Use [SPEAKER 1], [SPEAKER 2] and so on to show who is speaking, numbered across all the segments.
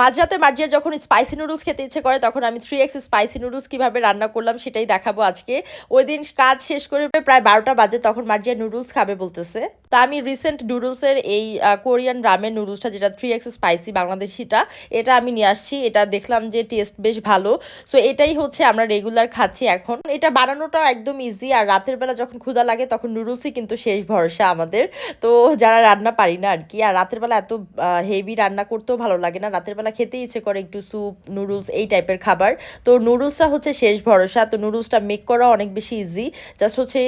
[SPEAKER 1] মাঝরাতে মার্জিয়ার যখন spicy noodles খেতে ইচ্ছে করে, তখন আমি থ্রি এক্স স্পাইসি নুডলস কীভাবে রান্না করলাম সেটাই দেখাবো আজকে। ওই দিন কাজ শেষ করে প্রায় বারোটা বাজে, তখন মার্জিয়া নুডলস খাবে বলতেছে। তা আমি রিসেন্ট নুডলসের এই কোরিয়ান রামের নুডলসটা যেটা থ্রি এক্স স্পাইসি বাংলাদেশিটা, এটা আমি নিয়ে আসছি। এটা দেখলাম যে টেস্ট বেশ ভালো। সো এটাই হচ্ছে আমরা রেগুলার খাচ্ছি এখন। এটা বানানোটাও একদম ইজি আর রাতের বেলা যখন ক্ষুধা লাগে, তখন নুডলসই কিন্তু শেষ ভরসা আমাদের। তো, যারা রান্না পারি না আর কি, আর রাতের বেলা এত হেভি রান্না করতেও ভালো লাগে না। রাতের বেলা খেতে ইচ্ছে করে একটু স্যুপ নুডলস এই টাইপের খাবার। তো নুডলসটা হচ্ছে শেষ ভরসা। তো নুডলসটা মেক করা অনেক বেশি ইজি জাস্ট হচ্ছে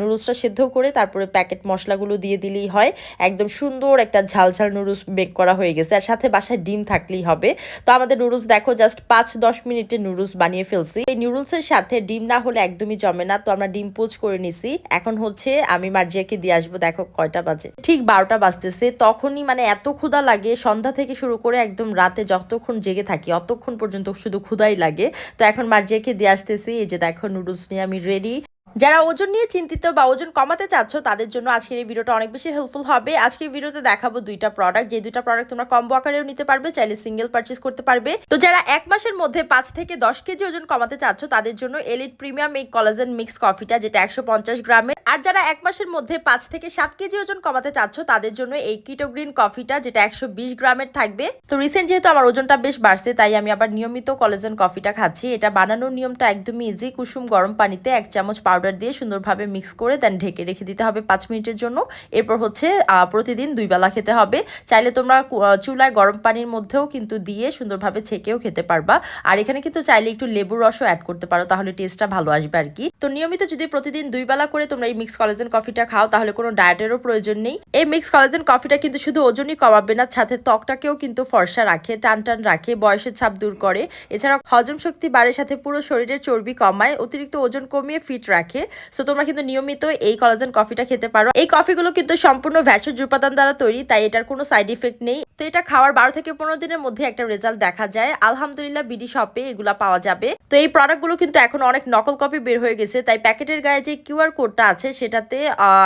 [SPEAKER 1] নুডলসটা সেদ্ধ করে তারপরে প্যাকেট মশলাগুলো দিয়ে দিলেই হয়। একদম সুন্দর একটা ঝাল ঝাল নুডলস মেক করা হয়ে গেছে। আর সাথে বাসায় ডিম থাকলেই হবে। তো আমাদের নুডলস দেখো জাস্ট পাঁচ দশ মিনিটে নুডলস বানিয়ে ফেলছি। এই নুডলসের সাথে ডিম না হলে একদমই জমে না। তো আমরা ডিম পোচ করে নিছি। এখন হচ্ছে আমি মার্জিয়াকে দিয়ে আসব। দেখো কয়টা বাজে। ঠিক বারোটা বাজতেছে। তখনই মানে এত ক্ষুধা লাগে। সন্ধ্যা থেকে শুরু করে একদম রাতে যতক্ষণ জেগে থাকি, অতক্ষণ পর্যন্ত শুধু ক্ষুদাই লাগে। তো এখন মার্জিয়াকে দিয়ে আসতেছি, এই যে দেখো, নুডলস নিয়ে আমি রেডি যারা ওজন নিয়ে চিন্তিত বা ওজন কমাতে চাচ্ছ, তাদের জন্য আজকের এই ভিডিওটা অনেক বেশি হেল্পফুল হবে। আজকের ভিডিওতে দেখাবো দুইটা প্রোডাক্ট যে দুইটা প্রোডাক্ট তোমরা কম্বো আকারেও নিতে পারবে, চাইলে সিঙ্গেল পারচেস করতে পারবে। তো যারা এক মাসের মধ্যে পাঁচ থেকে দশ কেজি ওজন কমাতে চাচ্ছ, তাদের জন্য এলিট প্রিমিয়াম এই কলাজেন মিক্স কফিটা যেটা একশো পঞ্চাশ গ্রামের। আর যারা এক মাসের মধ্যে পাঁচ থেকে সাত কেজি ওজন কমাতে চাচ্ছ, তাদের জন্য এই কিটো গ্রিন কফিটা যেটা একশো বিশ গ্রামের থাকবে। তো রিসেন্ট যেহেতু আমার ওজনটা বেশ বাড়ছে, তাই আমি আবার নিয়মিত কলেজেন কফিটা খাচ্ছি। এটা বানানোর নিয়মটা একদমই ইজি কুসুম গরম পানিতে এক চামচ পাউডার দিয়ে সুন্দরভাবে মিক্স করে দেন ঢেকে রেখে দিতে হবে পাঁচ মিনিটের জন্য। এরপর হচ্ছে প্রতিদিন দুই বেলা খেতে হবে। চাইলে তোমরা চুলায় গরম পানির মধ্যেও কিন্তু দিয়ে সুন্দরভাবে ছেঁকেও খেতে পারবা। আর এখানে কিন্তু চাইলে একটু লেবুর রসও অ্যাড করতে পারো, তাহলে টেস্টটা ভালো আসবে আর কি। তো নিয়মিত যদি প্রতিদিন দুই বেলা করে তোমরা এই মিক্স কলেজেন কফিটা খাও, তাহলে কোনো ডায়েটেরও প্রয়োজন নেই। এই মিক্স কলেজেন কফিটা কিন্তু শুধু ওজনই কমাবে না, সাথে ত্বকটাকেও কিন্তু ফর্সা রাখে, টান টান রাখে, বয়সের ছাপ দূর করে। এছাড়া হজম শক্তি বাড়ে, সাথে পুরো শরীরের চর্বি কমায়, অতিরিক্ত ওজন কমিয়ে ফিট রাখে। সো তোমরা কিন্তু নিয়মিত এই কলাজেন কফিটা খেতে পারো। এই কফিগুলো কিন্তু সম্পূর্ণ ভ্যাসজ উপাদান দ্বারা তৈরি, তাই এটার কোনো সাইড ইফেক্ট নেই। তো এটা খাওয়ার বারো থেকে পনেরো দিনের মধ্যে একটা রেজাল্ট দেখা যায়। আলহামদুলিল্লাহ, বিডি শপে এগুলা পাওয়া যাবে। তো এই প্রোডাক্টগুলো কিন্তু এখন অনেক নকল কপি বের হয়ে গেছে। তাই প্যাকেটের গায়ে যে কিউআর কোডটা আছে, সেটাতে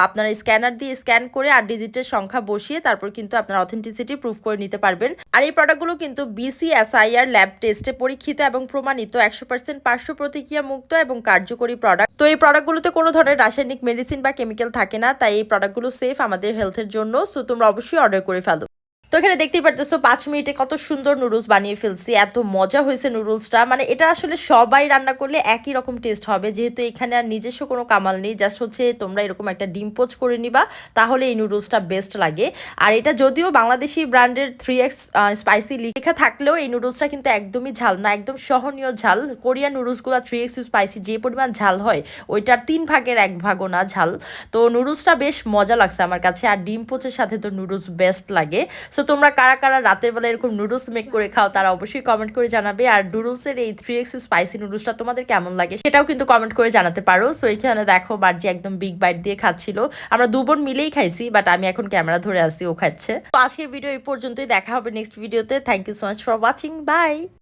[SPEAKER 1] আপনারা স্ক্যানার দিয়ে স্ক্যান করে আর ডিজিটের সংখ্যা বসিয়ে তারপর কিন্তু আপনারা অথেন্টিসিটি প্রুফ করে নিতে পারবেন। আর এই প্রোডাক্টগুলো কিন্তু বিসিএসআইআর ল্যাব টেস্টে পরীক্ষিত এবং প্রমাণিত একশো পার্সেন্ট পার্শ্ব প্রতিক্রিয়া মুক্ত এবং কার্যকরী প্রোডাক্ট তো এই প্রোডাক্টগুলোতে কোনো ধরনের রাসায়নিক মেডিসিন বা কেমিক্যাল থাকে না, তাই এই প্রোডাক্টগুলো সেফ আমাদের হেলথের জন্য। সো তোমরা অবশ্যই অর্ডার করে ফেলো। তো এখানে দেখতেই পারতেছো পাঁচ মিনিটে কত সুন্দর নুডলস বানিয়ে ফেলছি, এত মজা হয়েছে নুডলসটা মানে এটা আসলে সবাই রান্না করলে একই রকম টেস্ট হবে, যেহেতু এখানে আর নিজস্ব কোনো কামাল নেই জাস্ট হচ্ছে তোমরা এরকম একটা ডিম পোচ করে নিবা, তাহলে এই নুডলসটা বেস্ট লাগে। আর এটা যদিও বাংলাদেশি ব্র্যান্ডের থ্রি এক্স স্পাইসি লেখা থাকলেও এই নুডলসটা কিন্তু একদমই ঝাল না, একদম সহনীয় ঝাল। কোরিয়ান নুডলসগুলো থ্রি এক্স স্পাইসি যে পরিমাণ ঝাল হয়, ওইটার তিন ভাগের এক ভাগও না ঝাল। তো নুডলসটা বেশ মজা লাগছে আমার কাছে, আর ডিম পোচের সাথে তো নুডলস বেস্ট লাগে। সো তোমরা কারা কারা রাতের বেলা এরকম নুডলস মেক করে খাও, তারা অবশ্যই কমেন্ট করে জানাবে। আর নুডলসের এই থ্রি এক্স স্পাইসি নুডলসটা তোমাদের কেমন লাগে সেটাও কিন্তু কমেন্ট করে জানাতে পারো। সো এখানে দেখো বার্জি একদম বিগ বাইট দিয়ে খাচ্ছিল। আমরা দু বোন মিলেই খাইছি বাট আমি এখন ক্যামেরা ধরে আসি ও খাচ্ছে। তো আজকের ভিডিও এই পর্যন্তই, দেখা হবে নেক্সট ভিডিওতে thank you so much for watching bye